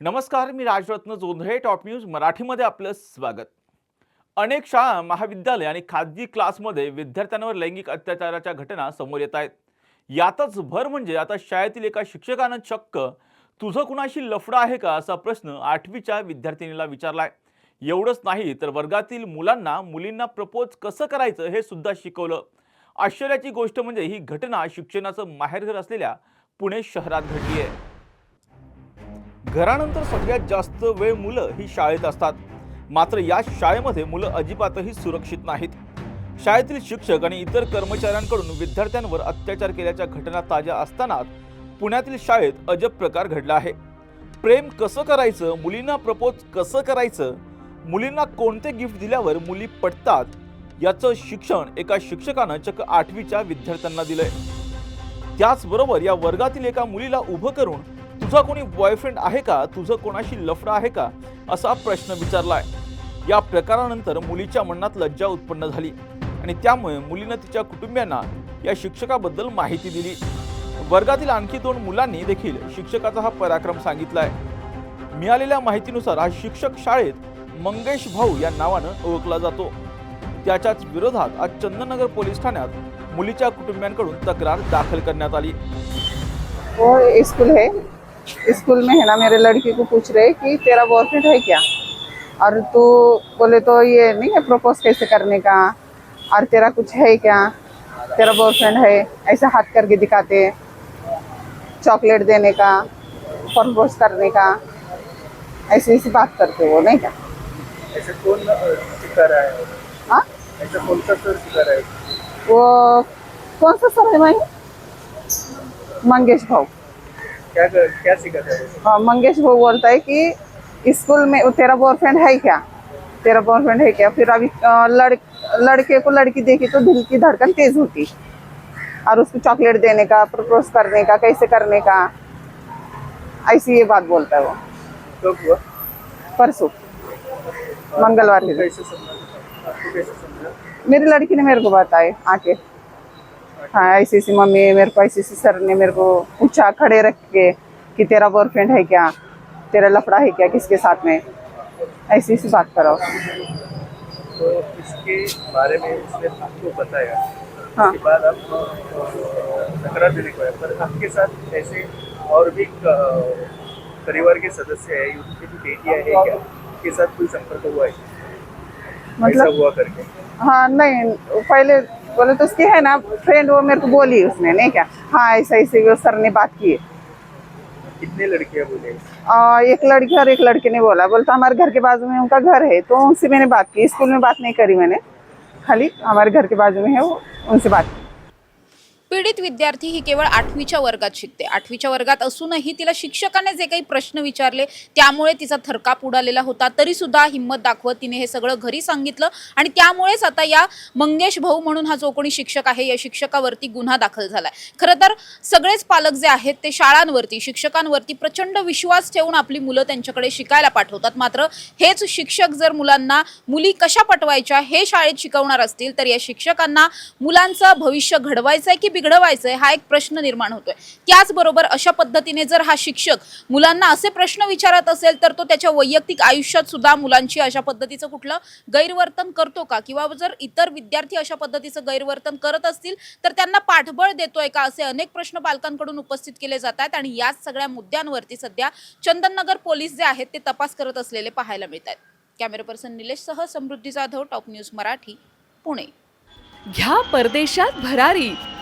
नमस्कार मी Rajratna Jondhale top news मराठीमध्ये आपलं स्वागत. अनेक शाळा महाविद्यालय आणि खाजगी क्लासमध्ये विद्यार्थ्यांवर लैंगिक अत्याचाराच्या घटना समोर येत आहेत. यातच भर म्हणजे आता शाळेतील एका शिक्षकानं चक्क तुझं कुणाशी लफडं आहे का असा प्रश्न आठवीच्या विद्यार्थिनीला विचारलाय. एवढंच नाही तर वर्गातील मुलांना मुलींना प्रपोज कसं करायचं हे सुद्धा शिकवलं. आश्चर्याची गोष्ट म्हणजे ही घटना शिक्षणाचं माहेरघर असलेल्या पुणे शहरात घडली आहे. घरानंतर सगळ्यात जास्त वेळ मुलं ही शाळेत असतात. मात्र या शाळेमध्ये मुलं अजिबातही सुरक्षित नाहीत. शाळेतील शिक्षक आणि इतर कर्मचाऱ्यांकडून विद्यार्थ्यांवर अत्याचार केल्याच्या घटना ताज्या असतानाच पुण्यातील शाळेत अजब प्रकार घडला आहे. प्रेम कसं करायचं मुलींना प्रपोज कसं करायचं मुलींना कोणते गिफ्ट दिल्यावर मुली पटतात याचं शिक्षण एका शिक्षकानं चक्क आठवीच्या विद्यार्थ्यांना दिलंय. त्याचबरोबर या वर्गातील एका मुलीला उभं करून तुझा कोणी बॉयफ्रेंड आहे का? तुझं कोणाशी लफडा आहे का? असा प्रश्न विचारलाय. या प्रकारानंतर मुलीच्या मनात लज्जा उत्पन्न झाली आणि त्यामुळे मुलीनं तिच्या कुटुंबियांना या शिक्षकाबद्दल माहिती दिली. वर्गातील आणखी दोन मुलांनी देखील शिक्षकाचा हा पराक्रम सांगितलाय. मिळालेल्या माहितीनुसार हा शिक्षक शाळेत मंगेश भाऊ या नावानं ओळखला जातो. त्याच्याच विरोधात आज चंदननगर पोलीस ठाण्यात मुलीच्या कुटुंबियांकडून तक्रार दाखल करण्यात आली. वो स्कूल है? स्कूल में है ना मेरे लड़की को पूछ रहे कि तेरा बॉयफ्रेंड है क्या? और तू बोले तो ये नहीं है प्रपोज कैसे करने का? और तेरा कुछ है क्या? तेरा बॉयफ्रेंड है ऐसा हाथ करके दिखाते चॉकलेट देने का प्रपोज करने का ऐसी ऐसी बात करते वो नहीं क्या? ऐसे कौन सिखा रहा है? हाँ? ऐसा कौन सा सर सिखा रहा है? वो कौन सा सर है भाई? मंगेश भाऊ। क्या कर, क्या सिखाता है? हाँ, मंगेश वो बोलता है कि स्कूल में तेरा बॉयफ्रेंड है क्या? तेरा बॉयफ्रेंड है क्या? फिर अभी लड़ लड़के को लड़की देखी तो दिल की धड़कन तेज होती। और उसको चॉकलेट देने का प्रपोज करने का कैसे करने का? ऐसी ये बात बोलता है वो। कब परसों। मंगलवार के दिन। मेरी लड़की ने मेरे को बताए आके। हाँ ऐसी मम्मी मेरे को ऐसी सर ने मेरे को पूछा खड़े रख के कि तेरा बॉयफ्रेंड है क्या? तेरा लफड़ा है क्या किसके साथ में? ऐसी ऐसी बात करो। तो इसके बारे में इसने आपको बताया। हाँ। उसके बाद आप तकरार देने को आए। पर आपके साथ ऐसे और भी परिवार के सदस्य है उनकी भी बेटियाँ है क्या? उनके साथ कोई संपर्क हुआ है? मतलब हुआ करके? हाँ नहीं पहले बोले तो उसकी है ना फ्रेंड वो मेरे को बोली उसने नहीं क्या? हाँ ऐसे ऐसे वो सर ने बात की। कितने लड़कियाँ बोले? और एक लड़की और एक लड़के ने बोला बोलता हमारे घर के बाजू में उनका घर है तो उनसे मैंने बात की स्कूल में बात नहीं करी मैंने। खाली हमारे घर के बाजू में है वो उनसे बात की। पीडित विद्यार्थी ही केवळ आठवीच्या वर्गात शिकते. आठवीच्या वर्गात असूनही तिला शिक्षकाने जे काही प्रश्न विचारले त्यामुळे तिचा थरकाप उडालेला होता. तरी सुद्धा हिंमत दाखवत तिने हे सगळं घरी सांगितलं आणि त्यामुळेच आता या मंगेश भाऊ म्हणून हा जो कोणी शिक्षक आहे या शिक्षकावरती गुन्हा दाखल झालाय. खरं तर सगळेच पालक जे आहेत ते शाळांवरती शिक्षकांवरती प्रचंड विश्वास ठेवून आपली मुलं त्यांच्याकडे शिकायला पाठवतात. मात्र हेच शिक्षक जर मुलांना मुली कशा पटवायच्या हे शाळेत शिकवणार असतील तर या शिक्षकांना मुलांचं भविष्य घडवायचं आहे की बिघडवायचंय हा एक प्रश्न निर्माण होतोय. त्याचबरोबर अशा पद्धतीने जर हा शिक्षक मुलांना असे प्रश्न विचारत असेल तर तो त्याच्या वैयक्तिक आयुष्यात सुद्धा मुलांची अशा पद्धतीचं कुठलं गैरवर्तन करतो का? किंवा जर इतर विद्यार्थी अशा पद्धतीचं गैरवर्तन करत असतील तर त्यांना पाठबळ देतोय का? असे अनेक प्रश्न पालकांकडून उपस्थित केले जात आहेत आणि याच सगळ्या मुद्द्यांवरती सध्या चंदननगर पोलीस जे आहेत ते तपास करत असलेले पाहायला मिळत आहेत. कॅमेरा पर्सन निलेशसह समृद्धी जाधव टॉप न्यूज मराठी पुणे. घ्या परदेशात भरारी.